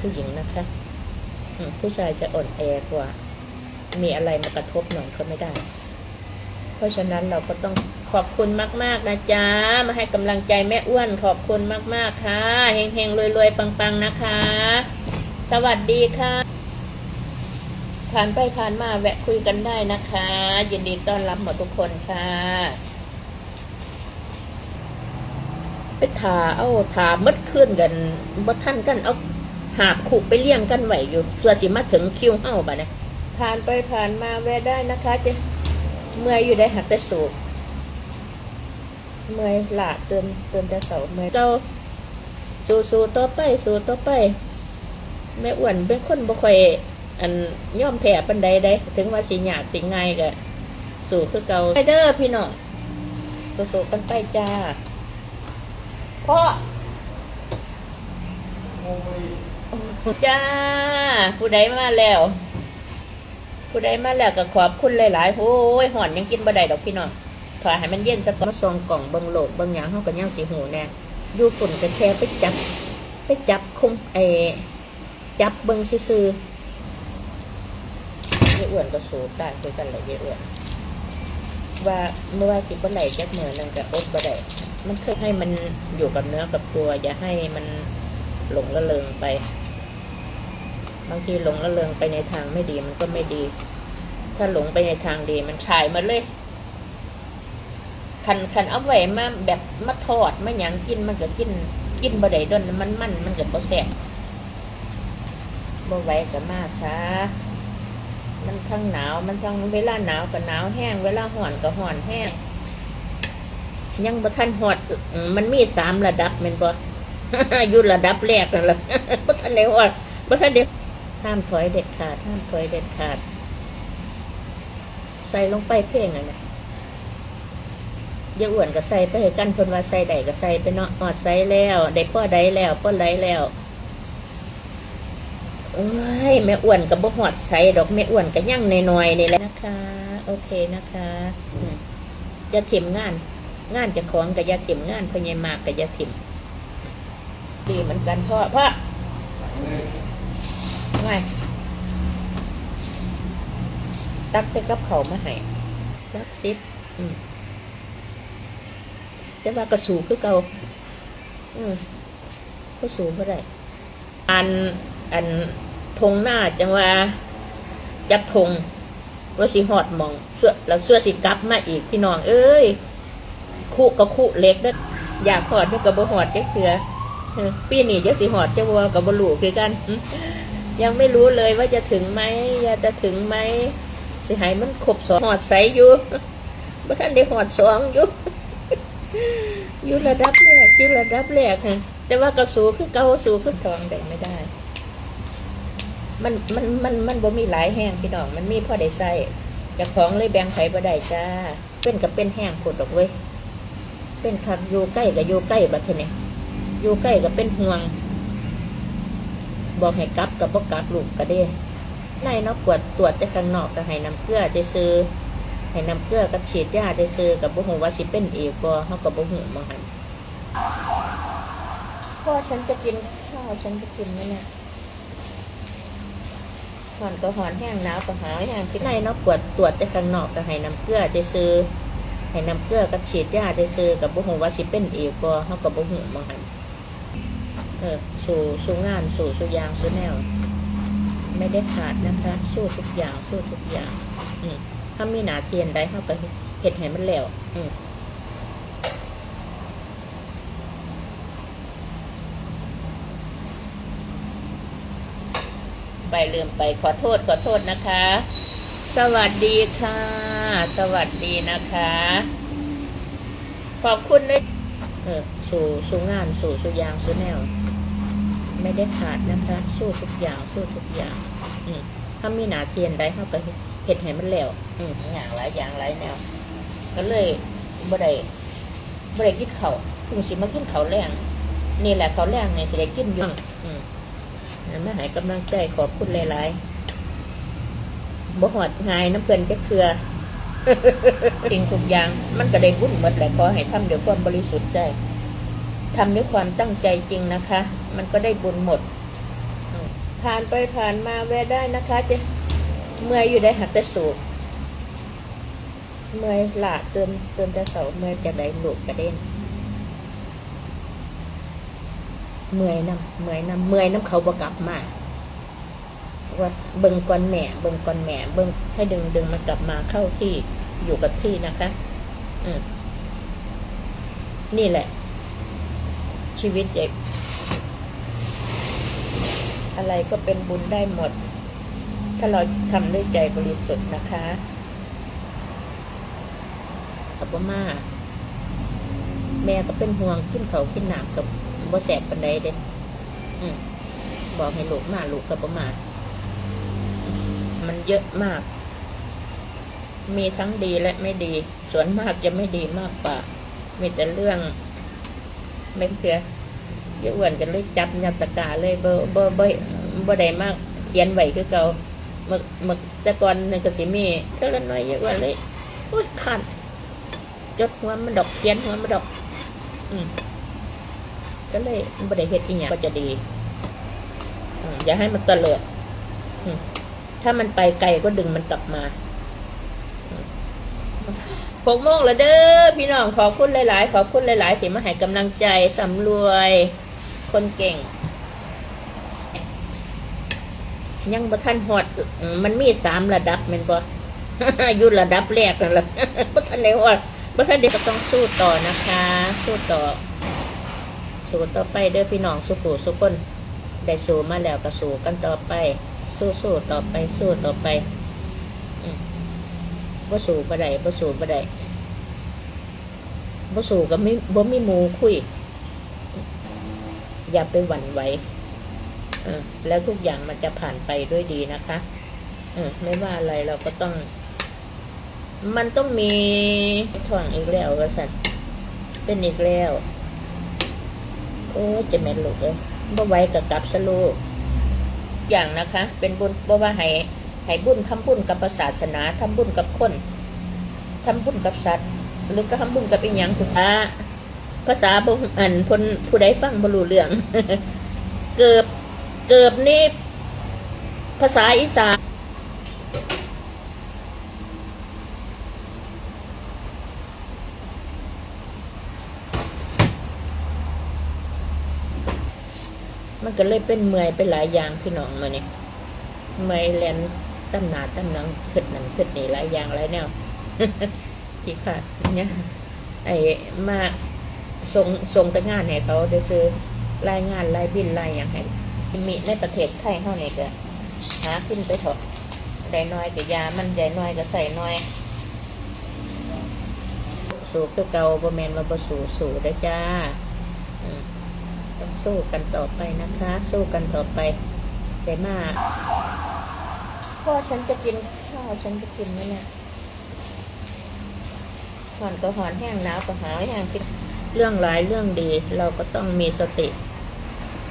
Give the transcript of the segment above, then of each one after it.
ผู้หญิงนะคะผู้ชายจะอ่อนแอกว่า มีอะไรมากระทบหน่อยก็ไม่ได้ เพราะฉะนั้นเราก็ต้องขอบคุณมาก ๆ นะจ๊ะ มาให้กำลังใจแม่อ้วนขอบคุณมาก ๆ ค่ะเฮงๆรวยๆปัง ๆ นะคะ สวัสดีค่ะผ่านไปผ่านมาแวะคุยกันได้นะคะ ยินดีต้อนรับหมดทุกคนค่ะไปถาเอาถามัดขึ้นกันบ่ท่านกันเอา หาบขู่ไปเลี้ยงกันไหวอยู่ส่วนสิมาถึงคิวเฮ้าบ่นะผ่านไปผ่านมาแวะได้นะคะจะเมื่อยอยู่ได้หักแต่สูบเมื่อยหลาเติมเติมแต่เสาเมื่อยเราสู้สู้ต่อไปสู้ต่อไปแม่อ้วนเป็นคนบ่ค่อยอันย่อมแพ้ปันใดได้ ถึงว่าสิยากสิง่ายก็สู้คือเก่าไปเด้อพี่น้องสู้ๆกันไปจ้าพ่อ จ้า ผู้ใดมาแล้ว ผู้ใดมาแล้วก็ขอบคุณหลายๆโอ้ยหอนยังกินบ่ได้ดอกพี่น้องถอยให้มันเย็นสักก่อนซองกล่องบิ่งโลดเบิ่งหยังเฮาก็ยังสิหูแน่อยู่ฝุ่นก็แค่ไปจับ ไปจับคุมเอจับเบิ่งซื่อๆยายอ้วนก็สูบได้คือกันแหละยายอ้วนว่าเมื่อว่าสิบ่ไหลจักเหมือนนั่นก็อดบ่ได้มันคือให้มันอยู่กับเนื้อกับตัว อย่าให้มัน หลงละเลงไป บางทีหลงละเลงไปในทางไม่ดีมันก็ไม่ดี ถ้าหลงไปในทางดีมันฉายมาเลยคันคันเอาไว้มาแบบมาทอดมาหยังกินมันก็กิน กินบ่ได้ดนมันมันมันก็บ่แซ่บบ่ไหวก็มาซะมันทั้งหนาวมันทั้งเวลาหนาวก็หนาวแห้ง เวลาร้อนก็ร้อนแห้ง ยังบ่ทันหอดมันมีสามระดับแม่นบ่ อยู่ระดับแรกนั่นแหละบ่ทันได้หอดบ่ทันได้ห้ามถอยเด็ดขาดห้ามถอยเด็ดขาด ใส่ลงไปเพ่งอะนะอย่าอ้วนก็ใส่ไปให้กันเพิ่นว่าใส่ใดก็ใส่ไปเนาะหอดใส่แล้วได้พ่อใดแล้วพ่อใดแล้วเอ้ยแม่อ้วนก็บ่หอดใส่ดอกแม่อ้วนก็ยังในน้อยนี่แหละนะคะ โอเคนะคะอย่าถิ่มงาน งานจะของกับยาถิ่มงานพญามากกับยาถิ่ม ดีเหมือนกันพ่อพ่อไงตักไปกับเขามาให้ตักซิปอืมแต่ว่ากระสูคือเก่าอืมก็สูบ่อได้อันอันทงหน้าจังว่าจักทงว่าสิหอดหมองเสื้อแล้วเสื้อสิกลับมาอีกพี่น้องเอ้ยคู่กับคู่เล็กเด้ออยากหอดเนี่ยกับบหอดจักเถือ ปีนี้จะสิหอดจะวัวกับบลูคือกัน ยังไม่รู้เลยว่าจะถึงไหมยาจะถึงไหมสิหายมันครบสองหอดใสอยู่บ่ท่านได้หอดสองอยู่อยู่ระดับแรกอยู่ระดับแรกฮะแต่ว่ากระสูคือเกาสูคือทองได้ไม่ได้ มันมันมันมันบ่มีหลายแห้งพี่น้องมันมีพ่อได้ใส่เจะของเลยแบ่งไผบ่ได้จ้า เป็นกับเป็นแห้งผดดอกเว้ยเป็นคักอยู่ใกล้กับอยู่ใกล้บัดเทอนี่ย อยู่ใกล้กับเป็นห่วง บอกให้กลับกับบ่กลับลูกก็ได้ในเนาะกวดตรวจแต่ข้างนอกก็ให้น้ำเกลือจะซื้อให้น้ำเกลือกับฉีดยาได้ซื้อกับบ่ฮู้ว่าสิเป็นอีกบ่เฮาก็บ่ฮู้บ่หั่นพ่อฉันจะกินข้าวฉันจะกินไหมเนี่ยหอนก็หอนแห้งหนาวก็หาวแห้งกินในเนาะกวดตรวจแต่ข้างนอกก็ให้น้ำเกลือจะซื้อให้น้ำเกลือกับฉีดยาได้ซื้อกับบุหูว่าสิเป็นอีกบ่เฮากับบุหูมาหัน เออสู่สู่งานสู่สู่ยางสู่แนว ไม่ได้ขาดนะคะสู้ทุกอย่างสู้ทุกอย่าง อืมถ้ามีหนาเทียนได้เฮาก็เฮ็ดให้มันแล้ว อืมไปลืมไปขอโทษขอโทษนะคะ สวัสดีค่ะ สวัสดีนะคะ ขอบคุณเลยเออสู่สู่งานสู่สู่ยางสู่แนว ไม่ได้ขาดนะคะ สู้ทุกอย่างสู้ทุกอย่าง อืมถ้ามีหนาเทียนได้เข้าไปเห็ดให้มันแล้ว อืมอย่างหลายอย่างหลายแนว ก็เลยบ่ได้บ่ได้กินเขาพิ่งสิมากินเขาแรงนี่แหละเขาแรงเนี่ยสิได้กินอยู่อืมนั่นมาให้กำลังใจขอบคุณหลายๆบ่หอดง่ายน้ำเพื่อนจะเคือจริงทุกอย่างมันก็ได้บุญหมดแหละขอให้ทำด้วยวความบริสุทธิ์ใจทำด้วยความตั้งใจจริงนะคะ มันก็ได้บุญหมด ผ่านไปผ่านมาแวะได้นะคะ จะเมื่อยอยู่ได้หักแต่สูบเมื่อยหลาเติมเติมแต่เสาเมื่อยจะได้หลุดกระเด็นเมื่อยน้ำเมื่อยน้ำเมื่อยน้ำเขาบกลับมาว่าเบิ่งก่อนแหม่เบิ่งก่อนแหม่เบิ่งให้ดึงดึงมันกลับมาเข้าที่อยู่กับที่นะคะ อืมนี่แหละ ชีวิตเด็ก อะไรก็เป็นบุญได้หมด ถ้าเราทำด้วยใจบริสุทธิ์นะคะกับมาแม่ก็เป็นห่วงขึ้นเขาขึ้นหนามกับบ่แสบปันใดเด้อืมบอกให้ลูกมาลูกกับบ่มามันเยอะมาก มีทั้งดีและไม่ดี ส่วนมากจะไม่ดีมากกว่า มีแต่เรื่องไม่เถื่อ ยอะอ้วนกันเลยจับยับตะกาเลยเบอร์เบอร์เบอร์บ่ได้มากเขียนไว้คือเก่าเมื่อเมื่อแต่ก่อนนึงก็สิมีเท่าละน้อยเยอะอ้วนเลยโอ้ยขันจดหัวมันดอกเขียนหัวมันดอก อืมก็เลยบ่ได้เฮ็ดอีหยังก็จะดีอย่าให้มันเตลิดถ้ามันไปไกลก็ดึงมันกลับมาอืมหกโมงแล้วเด้อพี่น้องขอบคุณหลาย ๆ ขอบคุณหลาย ๆ ที่มาให้กำลังใจสำรวย คนเก่ง ยังบ่ทันหอด มันมีสามระดับแม่นบ่อยู่ระดับแรกนั่นแหละบ่ทันได้หอดบ่ทันได้ก็ต้องสู้ต่อนะคะ สู้ต่อ สู้ต่อไปเด้อพี่น้องสู้ผู้สู้คนได้สู้มาแล้วก็สู้กันต่อไป สู้สู้ต่อไป สู้ต่อไปบ่สู้บ่ได้บ่สู้บ่ได้บ่สู้ก็ไม่บ่มีหมูคุย อย่าไปหวั่นไหวเออแล้วทุกอย่างมันจะผ่านไปด้วยดีนะคะเออไม่ว่าอะไรเราก็ต้อง มันต้องมีถ่วงอีกแล้วว่าสันเป็นอีกแล้ว โอ้จะแม่นลูกเลยบ่ไหวกับกับสลูกอย่างนะคะ เป็นบุญบ่ว่าให้ให้บุญทำบุญกับศาสนาทำบุญกับคนทำบุญกับสัตว์ หรือก็ทำบุญกับอีหยังคุณตา ภาษาบ่อันพนผู้ใดฟังบ่รู้เรื่อง เกือบเกือบนี่ภาษาอีสานมันก็เลยเป็นเมื่อยไปหลายอย่างพี่น้องมาเนี่ยเมื่อยแลนตั้มหนาตั้มนังขึ้นนั่นขึ้นนี่หลายอย่างหลายแนวที่ค่ะเนี่ยไอ้มา ส่งส่งแต่งานให้เขาได้ซื้อรายงานรายบินรายอย่างให้มีในประเทศไทยเท่านี้ก็หาขึ้นไปเถอะได้น้อยกับยามันใหญ่น้อยก็ใส่น้อย สู้คือเก่าบ่แมนมาบ่สู้สู้ได้จ้าอืมต้องสู้กันต่อไปนะคะ สู้กันต่อไปได้มาพ่อฉันจะกินข้าวฉันจะกินไหมเนี่ยหอนก็หอนแห้งหนาวก็หาวแห้งกิน เรื่องร้ายเรื่องดี เราก็ต้องมีสติ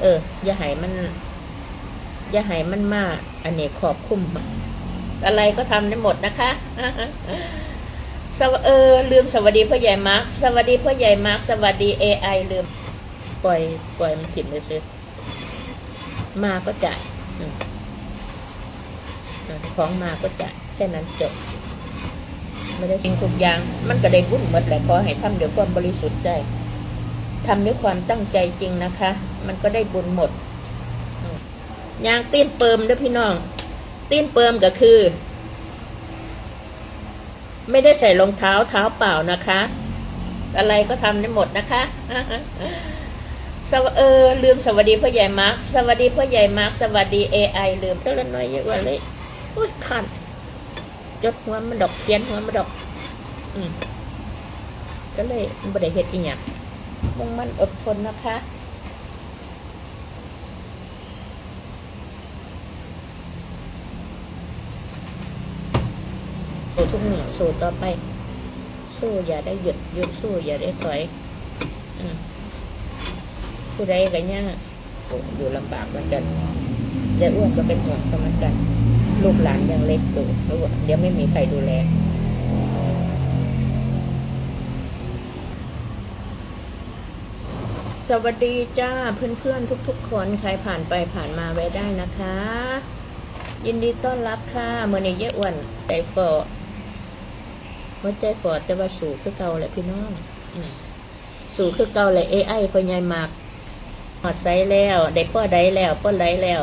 เออ อย่าให้มัน อย่าให้มันมากอันนี้ขอบคุ้มอะไรก็ทำได้หมดนะคะสวเออลืมสวัสดีพ่อใหญ่มาร์คสวัสดีพ่อใหญ่มาร์คสวัสดีเอไอลืม ปล่อย ปล่อยมันถิ่มเลยซิมาก็จ่ายของมาก็จ่ายแค่นั้นจบ ไม่ได้สิ่งทุกอย่าง มันก็ได้บุญหมดแหละขอให้ทำด้วยความบริสุทธิ์ใจทำด้วยความตั้งใจจริงนะคะ มันก็ได้บุญหมดยางตีนเปิมด้วยพี่น้อง ตีนเปิมก็คือ ไม่ได้ใส่รองเท้าเท้าเปล่านะคะ อะไรก็ทำได้หมดนะคะสวเออลืมสวัสดีพ่อใหญ่มาร์คสวัสดีพ่อใหญ่มาร์คสวัสดีเอไอลืมตัวละน้อยเยอะกว่าเลยโอ้ยขัน จดหัวมันดอกเขียนหัวมันดอก อืมก็เลยบริเหตุอีกอย่างมุ่งมันอดทนนะคะสู้ทุกหนึ่งสู้ต่อไป สู้อย่าได้หยุดหยุดสู้อย่าได้ถอยอืมผู้ใดกันย่างอยู่ลำบากเหมือนกันยายอ้วนก็เป็นห่วงเหมือนกัน ลูกหลานยังเล็กอยู่เดี๋ยวไม่มีใครดูแลสวัสดีจ้าเพื่อนๆทุก ๆ คนใครผ่านไปผ่านมาแวะได้นะคะ ยินดีต้อนรับค่ะเมื่อนี้เยอะอ้วนใจฟอหัวใจฟอแต่ว่าสูคือเก่าแหละพี่น้องสูคือเก่าแหละ AI พ่อใหญ่มากหอดไซแล้ว ได้พ่อได้แล้วพ่อได้แล้ว